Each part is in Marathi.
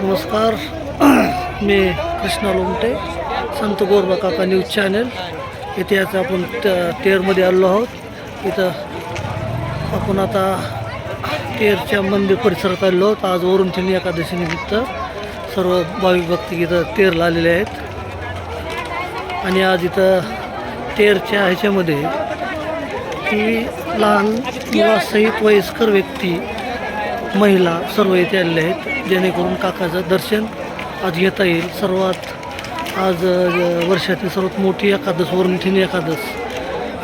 नमस्कार. मी कृष्णा लोमटे संत गोरबा काका न्यूज चॅनल. इथे आता आपण तेरमध्ये आलो आहोत. इथं आपण आता तेरच्या मंदिर परिसरात आलो आहोत. आज वरून त्यांनी एकादशीनिमित्त सर्व भाविक भक्त इथं तेरला आलेले आहेत. आणि आज इथं तेरच्या ह्याच्यामध्ये की लहान किंवा सहित वयस्कर व्यक्ती महिला सर्व येथे आलेले आहेत जेणेकरून काकाचं दर्शन आज घेता येईल. सर्वात आज वर्षातील सर्वात मोठी एकादश वरुणथिनी एकादश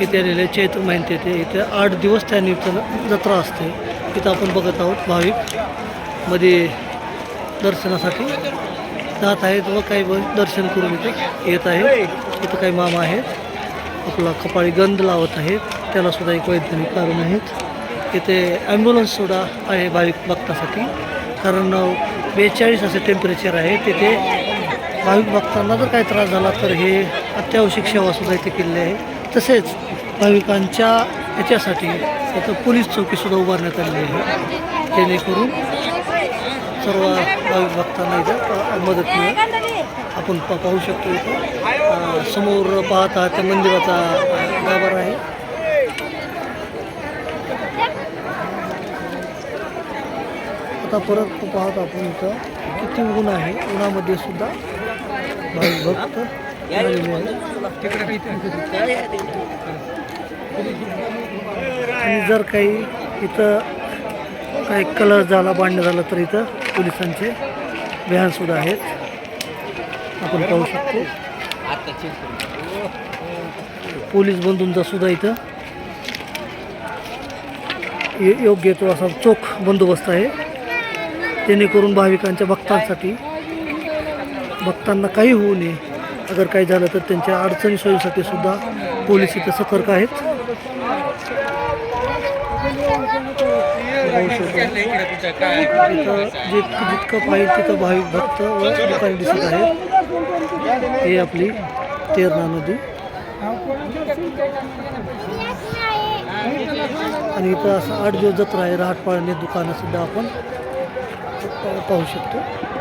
इथे आलेले आहे. चैत्र महिन्यात येते. इथे आठ दिवस त्या जत्रा असते. इथं आपण बघत आहोत भाविकमध्ये दर्शनासाठी जात आहेत व काही ब- दर्शन करून इथे येत आहे इथं काही मामा आहेत. आपला कपाळी गंध लावत आहेत. त्याला सुद्धा एक वैज्ञानिक कारण आहेत. इथे ॲम्ब्युलन्ससुद्धा आहे भाविक भक्तासाठी. कारण बेचाळीस असे टेम्परेचर आहे तिथे. भाविक भक्तांना जर काही त्रास झाला तर हे अत्यावश्यक सेवासुद्धा इथे केलेली आहे. तसेच भाविकांच्या ह्याच्यासाठी इथं पोलीस चौकीसुद्धा उभारण्यात आलेली आहे. जेणेकरून सर्व भाविक भक्तांना इथं मदत मिळेल. आपण प- पाहू शकतो इथं. समोर पाहता त्या मंदिराचा अ, गाभारा आहे. आता परत पाहत आपण इथं. किती ऊन आहे. उन्हामध्ये सुद्धा भाविक भक्त आणि जर काही इथं काही कलर झाला बांधणं झालं तर इथं पोलिसांचे सुद्धा आहेत. आपण पाहू शकतो. पोलीस बंधूंचा सुद्धा इथं योग्य तो असा चोख बंदोबस्त आहे. जेणेकरून भाविकांच्या भक्तांसाठी भक्तांना काही होऊ नये. अगर काही झालं तर त्यांच्या अडचणी सोयीसाठी सुद्धा पोलीस इथं सतर्क आहेत. पाहू इथं जित जितकं पाहिजे तिथं भाविक भक्त व दुकाने दिसत आहेत. हे आपली तेरणा नदी. आणि इथं असं आठ दिवस जत्रा आहे. रहाटपाळणे दुकानं सुद्धा आपण पाहू शकतो.